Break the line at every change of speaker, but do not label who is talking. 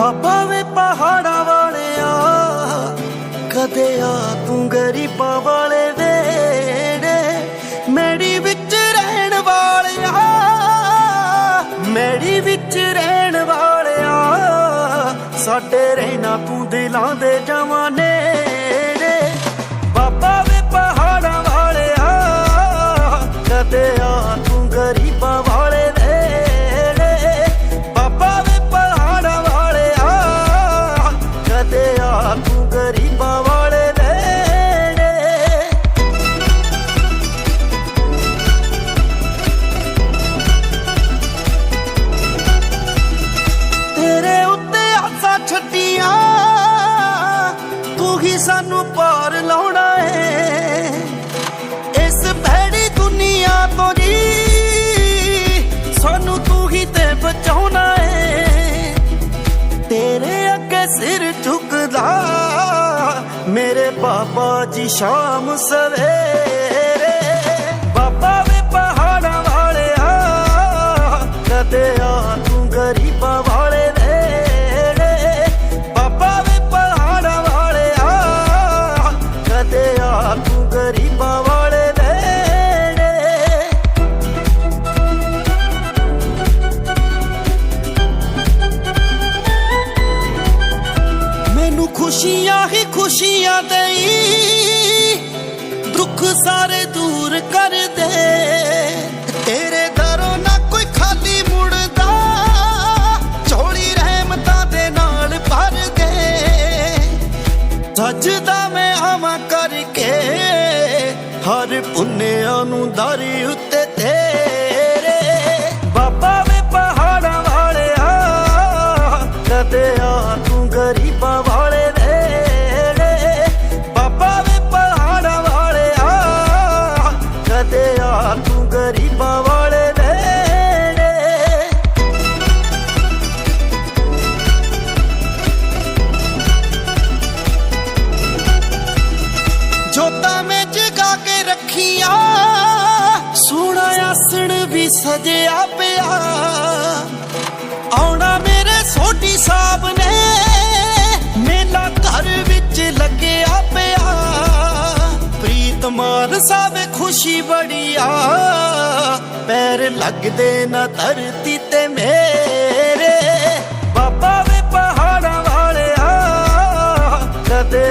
ਬਾਬਾ ਵੇ ਪਹਾੜਾਂ ਵਾਲਿਆ, ਕਦੇ ਆ ਤੂੰ ਗਰੀਬਾਂ ਵਾਲੇ ਵੇੜੇ ਮੇੜੀ ਵਿੱਚ ਰਹਿਣ ਵਾਲਿਆ ਮੇੜੀ ਵਿੱਚ ਰਹਿਣ ਵਾਲਿਆ, ਸਾਡੇ ਰਹਿਣਾ ਤੂੰ ਦਿਲਾਂ ਦੇ ਜਵਾਨੇ। ਛੱਡੀਆਂ ਤੂੰ ਹੀ ਸਾਨੂੰ ਪਾਰ ਲਾਉਣਾ ਏ। ਇਸ ਭੈੜੀ ਦੁਨੀਆ ਤੋਂ ਜੀ, ਸਾਨੂੰ ਤੂੰ ਹੀ ਤੇ ਬਚਾਉਣਾ ਏ। ਤੇਰੇ ਅੱਗੇ ਸਿਰ ਝੁਕਦਾ, ਮੇਰੇ ਬਾਬਾ ਜੀ ਸ਼ਾਮ ਸਵੇਰੇ। ਬਾਬਾ ਖੁਸ਼ੀਆਂ ਹੀ ਖੁਸ਼ੀਆਂ ਦੇਈ, ਦੁੱਖ ਸਾਰੇ ਦੂਰ ਕਰ ਦੇ। ਤੇਰੇ ਦਰੋਂ ਨਾ ਕੋਈ ਖਾਲੀ ਮੁੜਦਾ ਝੋਲੀ ਰਹਿਮਤਾਂ ਦੇ ਨਾਲ ਭਰ ਦੇ। ਸੱਜਦਾ ਮੈਂ ਆਵਾਂ ਕਰਕੇ, ਹਰ ਪੁੰਨਿਆਂ ਨੂੰ ਦਾਰੀ ਉੱਤੇ ਤੇਰੇ ਰੱਖੀਆਂ ਸੋਹਣਾ ਆਸਣ ਵੀ ਸਜਿਆ ਪਿਆ। ਆਉਣਾ ਮੇਰੇ ਸੋਢੀ ਸਾਹਿਬ ਨੇ, ਮੇਲਾ ਘਰ ਵਿੱਚ ਲੱਗਿਆ ਪਿਆ। ਪ੍ਰੀਤਮਾਨ ਸਾਵੇ ਖੁਸ਼ੀ ਬੜੀ ਆ ਪੈਰ ਲੱਗਦੇ ਨਾ ਧਰਤੀ ਤੇ ਮੇਰੇ। ਬਾਬਾ ਵੇ ਪਹਾੜਾਂ ਵਾਲਿਆ, ਕਦੇ